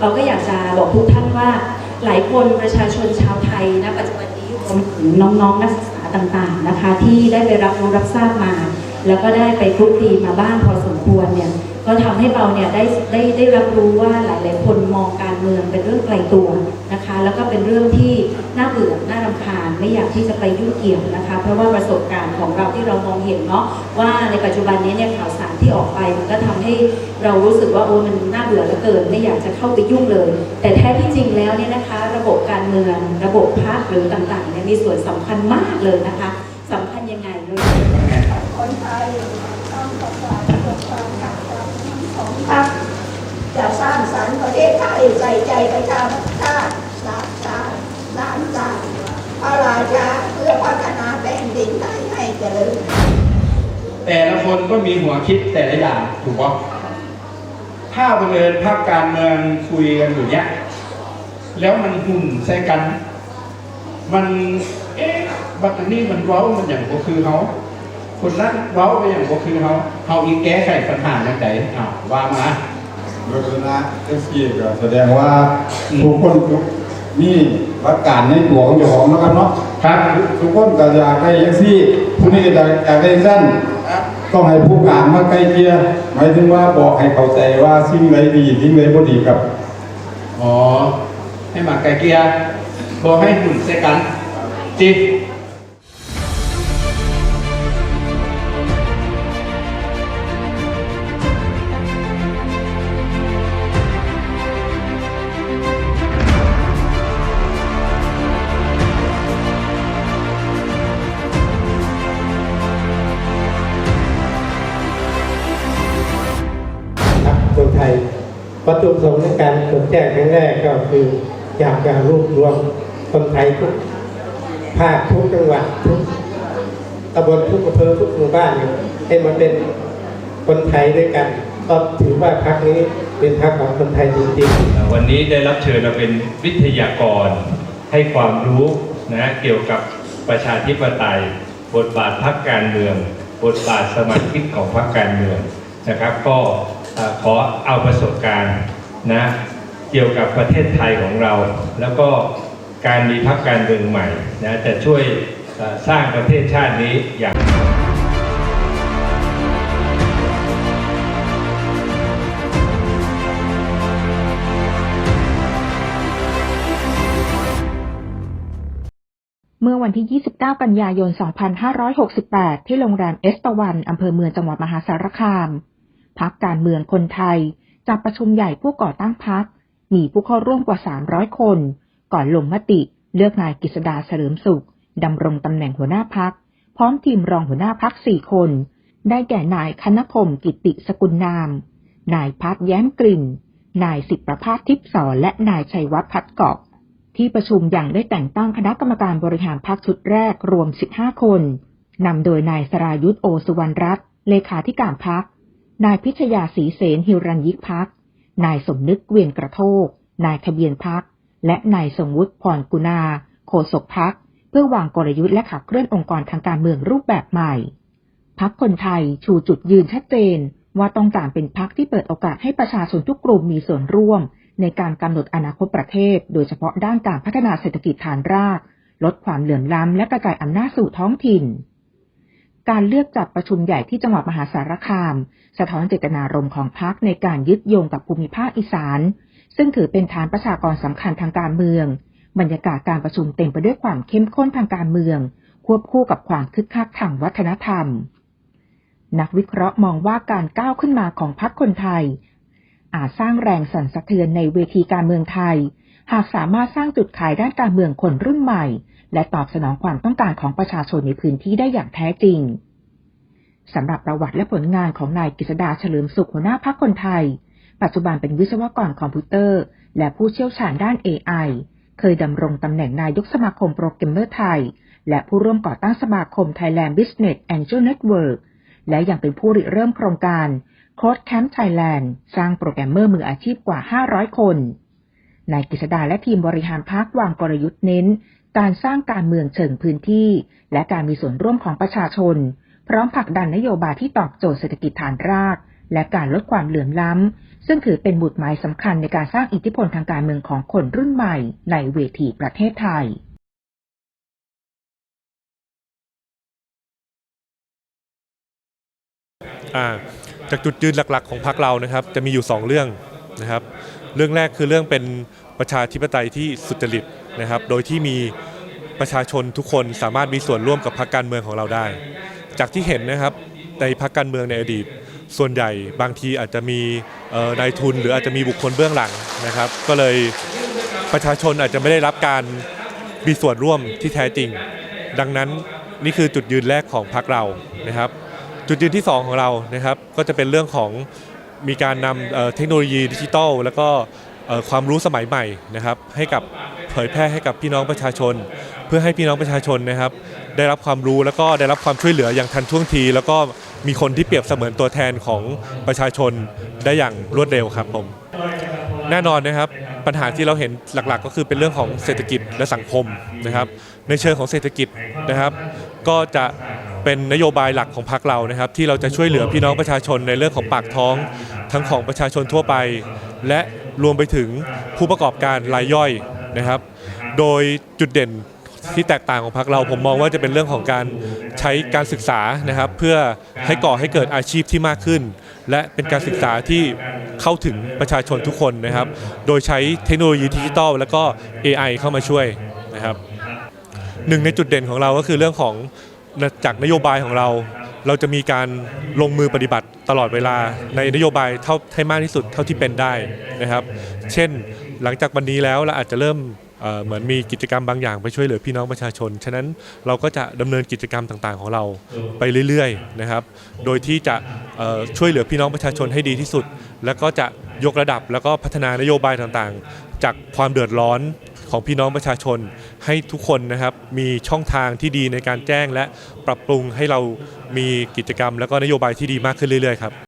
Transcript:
เราก็อยากจะบอกทุกท่านว่า หลายคนประชาชนชาวไทยณปัจจุบันนี้รวมถึงน้องๆนักศึกษาต่างๆนะคะ ที่ได้ไปรับรู้รับทราบมา แล้วก็ได้ไปคลุกคลีมาบ้างพอสมควรเนี่ยก็ทำให้เราเนี่ยได้ได้ได้รับรู้ว่าหลาย ๆ คนมองการเมืองเป็นเรื่องไกลตัวนะคะ แล้วก็เป็นเรื่องที่น่าเบื่อน่ารำคาญไม่อยากที่จะไปยุ่งเกี่ยวนะคะ เพราะว่าประสบการณ์ของเราที่เรามองเห็นเนาะว่าในปัจจุบันนี้เนี่ยข่าวสารที่ออกไปมันก็ทำให้เรารู้สึกว่าโอ้มันน่าเบื่อเหลือเกินไม่อยากจะเข้าไปยุ่งเลย แต่แท้ที่จริงแล้วเนี่ยนะคะ ระบบการเมือง ระบบพรรคหรือต่าง ๆ เนี่ยมีส่วนสำคัญมากเลยนะคะสำคัญยังไงเลย คนไทยต้องประกาศเพื่อความขัดกันของ พรรคจะสร้างสรรค์ประเทศไทยใส่ใจประชาชาติศาสตร์ชาติล้านชาติพระราชาเพื่อพัฒนาแผ่นดินไทยให้เจริญแต่ละคนก็มีหัวคิดแต่ละอย่างถูกปะถ้าบังเอิญภาคการเมืองคุยกันอยู่เนี้ย แล้วมันหุ่นใส่กัน มัน เอ๊ะบักอันนี้มันเว้ามันอย่างก็คือเขา คนนั้นเว้าไปอย่างก็คือเขาเขาอีกแก้ไขปัญหาอย่างไรอ้าวว่ามาลักษณะเอฟซีก็แสดงว่าทุกคนมีหลักการในตัวของเจ้าของนะครับเนาะครับทุกคนก็อยากได้เอฟซีผู้นี้ก็อยากอยากได้สั้นต้องให้ผู้การมาใกล้เกลียหมายถึงว่าบอกให้เข้าใจว่าสิ่งใดดีสิ่งใดบ่ดีกับอ๋อให้มาไกลเกลียร์บอกให้หุ่นใส่กันจิต วัตถุประสงค์ในการจดแจ้งครั้งแรกก็คือ อยากจะรวบรวมคนไทยทุกภาคทุกจังหวัดทุกตำบลทุกอำเภอทุกหมู่บ้านเนี่ยให้มาเป็นคนไทยด้วยกันก็ถือว่าพรรคนี้เป็นพรรคของคนไทยจริงๆวันนี้ได้รับเชิญมาเป็นวิทยากรให้ความรู้นะเกี่ยวกับประชาธิปไตย บทบาทพรรคการเมือง บทบาทสมาชิกของพรรคการเมืองนะครับ ก็ขอเอาประสบการณ์ นะเกี่ยวกับประเทศไทยของเรา แล้วก็การมีพรรคการเมืองใหม่นะจะช่วยสร้างประเทศชาตินี้อย่างเมื่อวันที่ 29 กันยายน 2568 ที่โรงแรมเอสตะวัน อำเภอเมืองจังหวัดมหาสารคาม พักการเมืองคนไทย จัดประชุมใหญ่ผู้ก่อตั้งพักมีผู้เข้าร่วมกว่า 300 คน ก่อนลงมติเลือกนายกฤษดาเฉลิมสุขดำรงตำแหน่งหัวหน้าพักพร้อมทีมรองหัวหน้าพัก4คน ได้แก่นายคณพงศ์กิติสกุลนาม นายพัฒแย้มกลิ่น นายสิทธิประภาสทิพย์สอนและนายชัยวัฒน์พัดเกาะที่ประชุมอย่างได้แต่งตั้งคณะกรรมการบริหารพรรคชุดแรกรวม 15 คน นำโดยนายสรายุทธโอสุวรรณรัตน์เลขาธิการพรรค นายพิชยาศรีเสนหิรัญยิกพัก นายสมนึกเวียนกระโทก นายทะเบียนพัก และนายสมวุฒิพรกุณาโฆษกพัก เพื่อวางกลยุทธ์และขับเคลื่อนองค์กรทางการเมืองรูปแบบใหม่ พักคนไทยชูจุดยืนชัดเจนว่าต้องการเป็นพักที่เปิดโอกาสให้ประชาชนทุกกลุ่มมีส่วนร่วม ในการกำหนดอนาคตประเทศ โดยเฉพาะด้านการพัฒนาเศรษฐกิจฐานราก ลดความเหลื่อมล้ำและกระจายอำนาจสู่ท้องถิ่น การเลือกจัดประชุมใหญ่ที่จังหวัดมหาสารคาม สะท้อนเจตนารมณ์ของพรรคในการยึดโยงกับภูมิภาคอีสาน ซึ่งถือเป็นฐานประชากรสำคัญทางการเมือง บรรยากาศการประชุมเต็มไปด้วยความเข้มข้นทางการเมือง ควบคู่กับความคึกคักทางวัฒนธรรม นักวิเคราะห์มองว่าการก้าวขึ้นมาของพรรคคนไทย อาจสร้างแรงสั่นสะเทือนในเวทีการเมืองไทย หากสามารถสร้างจุดขายด้านการเมืองคนรุ่นใหม่ และตอบสนองความต้องการของประชาชนในพื้นที่ได้อย่างแท้จริงสำหรับประวัติและผลงานของนายกฤษดาเฉลิมสุขหัวหน้าพรรคคนไทย ปัจจุบันเป็นวิศวกรคอมพิวเตอร์ และผู้เชี่ยวชาญด้าน AI เคยดำรงตำแหน่งนายกสมาคมโปรแกรมเมอร์ไทย และผู้ร่วมก่อตั้งสมาคม Thailand Business Angel Network และยังเป็นผู้ริเริ่มโครงการ Code Camp Thailand สร้างโปรแกรมเมอร์มืออาชีพกว่า 500 คน นายกฤษดาและทีมบริหารพรรควางกลยุทธ์เน้น การสร้างการเมืองเชิงพื้นที่ และการมีส่วนร่วมของประชาชน พร้อมผลักดันนโยบายที่ตอบโจทย์เศรษฐกิจฐานราก และการลดความเหลื่อมล้ำ ซึ่งถือเป็นบุตรหมายสำคัญในการสร้างอิทธิพลทางการเมืองของคนรุ่นใหม่ ในเวทีประเทศไทยจากจุดยืนหลักๆ ของพรรคเรานะครับ จะมีอยู่ 2 เรื่องนะครับ เรื่องแรกคือเรื่องเป็นประชาธิปไตยที่สุจริตนะครับ โดยที่มีประชาชนทุกคนสามารถมีส่วนร่วมกับพรรคการเมืองของเราได้ จากที่เห็นนะครับในพรรคการเมืองในอดีต ส่วนใหญ่บางทีอาจจะมีนายทุน หรืออาจจะมีบุคคลเบื้องหลังนะครับ ก็เลยประชาชนอาจจะไม่ได้รับการมีส่วนร่วมที่แท้จริง ดังนั้นนี่คือจุดยืนแรกของพรรคเรานะครับ จุดยืนที่ 2 ของเรานะครับ ก็จะเป็นเรื่องของ มีการนำเทคโนโลยีดิจิทัล แล้วก็ความรู้สมัยใหม่นะครับให้กับเผยแพร่ให้กับพี่น้องประชาชน เพื่อให้พี่น้องประชาชนนะครับ ได้รับความรู้แล้วก็ได้รับความช่วยเหลืออย่างทันท่วงที แล้วก็มีคนที่เปรียบเสมือนตัวแทนของประชาชนได้อย่างรวดเร็วครับผมแน่นอนนะครับปัญหาที่เราเห็นหลักๆ ก็คือเป็นเรื่องของเศรษฐกิจและสังคมนะครับ ในเชิงของเศรษฐกิจนะครับ ก็จะ เป็นนโยบายหลักของพรรคเรานะครับ ที่เราจะช่วยเหลือพี่น้องประชาชนในเรื่องของปากท้อง ทั้งของประชาชนทั่วไป และรวมไปถึงผู้ประกอบการรายย่อยนะครับ โดยจุดเด่นที่แตกต่างของพรรคเราผมมองว่าจะเป็นเรื่องของการใช้การศึกษานะครับ เพื่อให้ก่อให้เกิดอาชีพที่มากขึ้น และเป็นการศึกษาที่เข้าถึงประชาชนทุกคนนะครับ โดยใช้เทคโนโลยีดิจิทัลแล้วก็ AI เข้ามาช่วยนะครับหนึ่งในจุดเด่นของเราก็คือเรื่องของ จากนโยบายของเรา เราจะมีการลงมือปฏิบัติตลอดเวลาในนโยบายเท่าให้มากที่สุดเท่าที่เป็นได้นะครับ เช่นหลังจากวันนี้แล้วเราอาจจะเริ่มเหมือนมีกิจกรรมบางอย่างไปช่วยเหลือพี่น้องประชาชน ฉะนั้นเราก็จะดำเนินกิจกรรมต่างๆ ของเราไปเรื่อยๆนะครับ โดยที่จะช่วยเหลือพี่น้องประชาชนให้ดีที่สุด แล้วก็จะยกระดับแล้วก็พัฒนานโยบายต่างๆ จากความเดือดร้อน ของพี่น้องประชาชนให้ทุกคนนะครับมีช่องทางที่ดีในการแจ้งและปรับปรุงให้เรามีกิจกรรม และก็นโยบายที่ดีมากขึ้นเรื่อยๆครับ